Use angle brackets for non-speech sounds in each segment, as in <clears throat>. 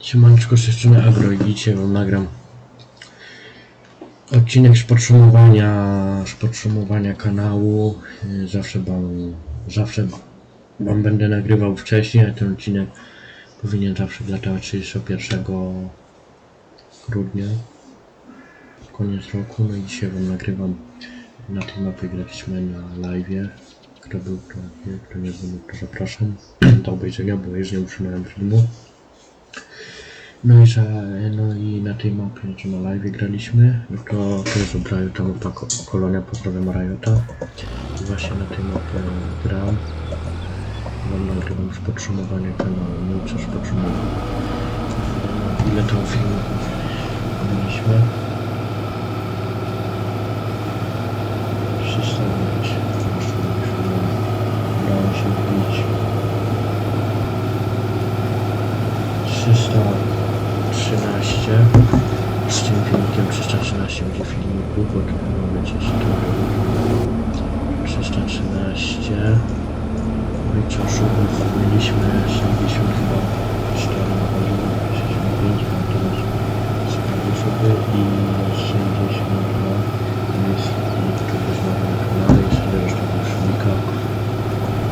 Siemaneczko, z tej strony Agro i dzisiaj wam nagram odcinek z podsumowania, z podsumowania kanału. Zawsze wam, zawsze wam będę nagrywał wcześniej, a ten odcinek powinien zawsze wlatawać 31 grudnia, koniec roku. No i dzisiaj wam nagrywam na tej mapie graliśmy na live. Kto był, kto nie, kto nie był, to zapraszam <clears throat> do obejrzenia, bo już nie utrzymałem filmu. No i, za, no i na tej mapie, czy na live graliśmy, no to, od Riota mapa Ko- Kolonia, pozdrawiam Riota. Właśnie na tej mapie gram. Wam nagrywam z podsumowania kanału, no z podsumowania. Ile to filmików mieliśmy? 309. Udało się wbić 313 z tym filmikiem 313 będzie filmików, bo to mamy gdzieś tu 313 no i co mieliśmy 70 chyba 4 na poziomie 65 a teraz szuby i 62 jest czegoś nowego na kanale jest tyle już tego filmika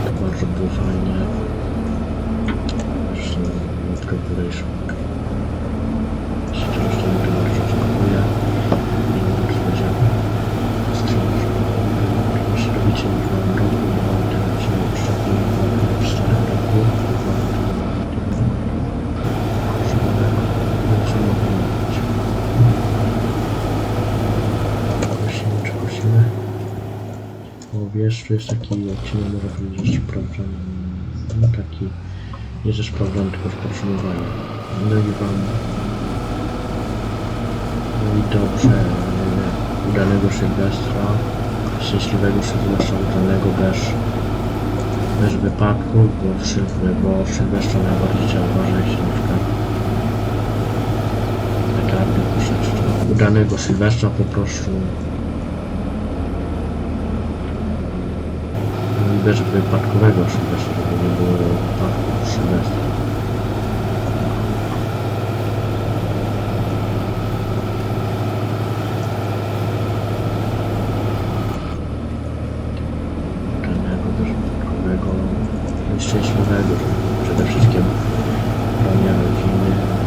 to bardzo było fajnie zresztą not corporation Teraz to mi to bardzo dziękuję. I nie wiem, co będzie strzelać. Jeśli robicie już w nowym roku, nie mam ten odcinek przedni, w starym roku. Żywego. Więc nie mogę mówić. Prosimy, czy prosimy? O, wiesz, jest taki odcinek, może powiedzieć, że sprawdzam. No taki, że sprawdzam, tylko z podsumowania. No i wam no i dobrze, udanego Sylwestra, szczęśliwego Sylwestra, udanego bez, bez wypadków, bo w, Sylwe, bo w Sylwestra najbardziej trzeba uważać na przykład puszczać. to Udanego Sylwestra po prostu bez wypadkowego Sylwestra, żeby nie było wypadków w Sylwestra. udanego, bezwypadkowego i szczęśliwego, żeby przede wszystkim pełnia rodziny.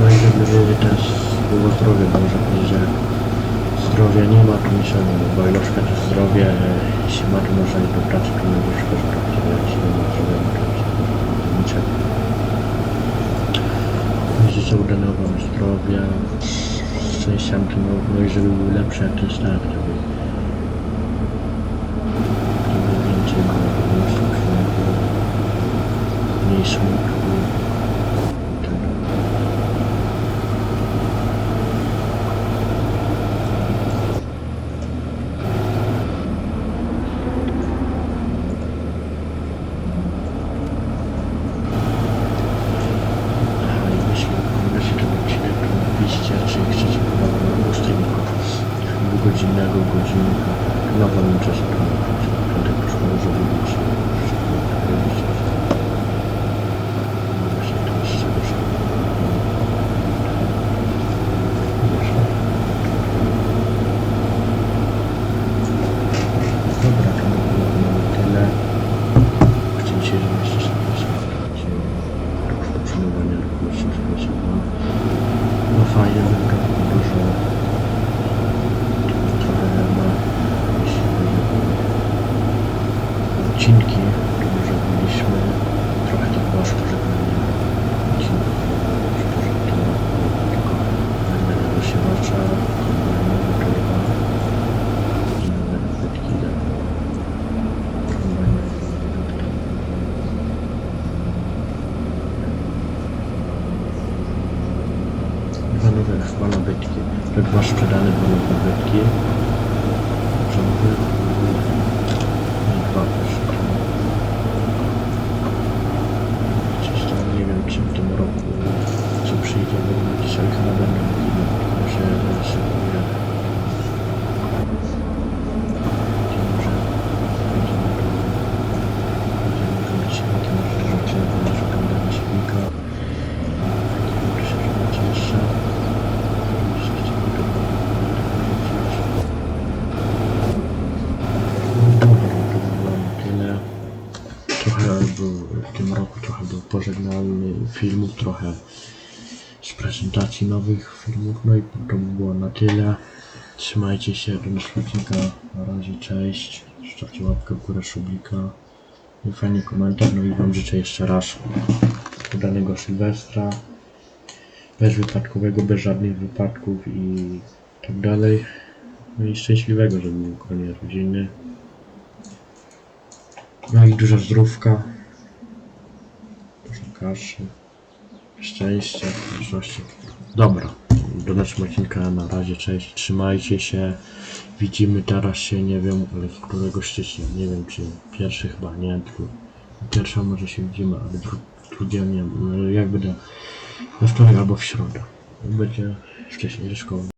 No i żeby też było zdrowie, można powiedzieć, że zdrowia nie ma, to nic nie ma, bo na przykład zdrowie się ma, to iść do pracy, to nie na przykład zdrowia, jeśli nie ma zdrowia, to jest niczego. Życzę udanego zdrowia, szczęścia, no, no i żeby były lepsze jak ten start, żeby, żeby więcej było mniej smutnego, mniej smutku. i tak dalej. Aha, i jeśli oglądacie ten odcinek, to napiszcie, czy chcecie nowego streamku dwugodzinnego godzinnika w nowym czasie, z tego, że Dobra, to by było na tyle. Chciałem się, żeby odcinki, że byliśmy trochę to było szczególnie odcinków, że to tylko Wernera Siewacza, Konrana Wyczerpa, Wernera Wytkida, Konrana Dwa nowe chwalobytki, to dwa sprzedane dwa nowe bytki, rządy, すいません。Trochę był pożegnalny filmów, trochę z prezentacji nowych filmów, no i to by było na tyle. Trzymajcie się, do następnego. Na razie, cześć, zostawcie łapkę w górę, szubika i fajny komentarz, no i wam życzę jeszcze raz udanego Sylwestra, bez wypadkowego, bez żadnych wypadków i tak dalej. No i szczęśliwego, żeby był koniec rodzinny. No i dużo zdrówka, kaszy, szczęścia, przyszłości. Dobra, do następnego odcinka na razie, cześć, trzymajcie się. Widzimy teraz się, nie wiem, ale z którego stycznia, nie wiem czy pierwszy chyba, nie, tylko pierwsza może się widzimy, ale dru, drugiego nie wiem, jak będę we wtorek albo w środę. Będzie wcześniej ze szkoły.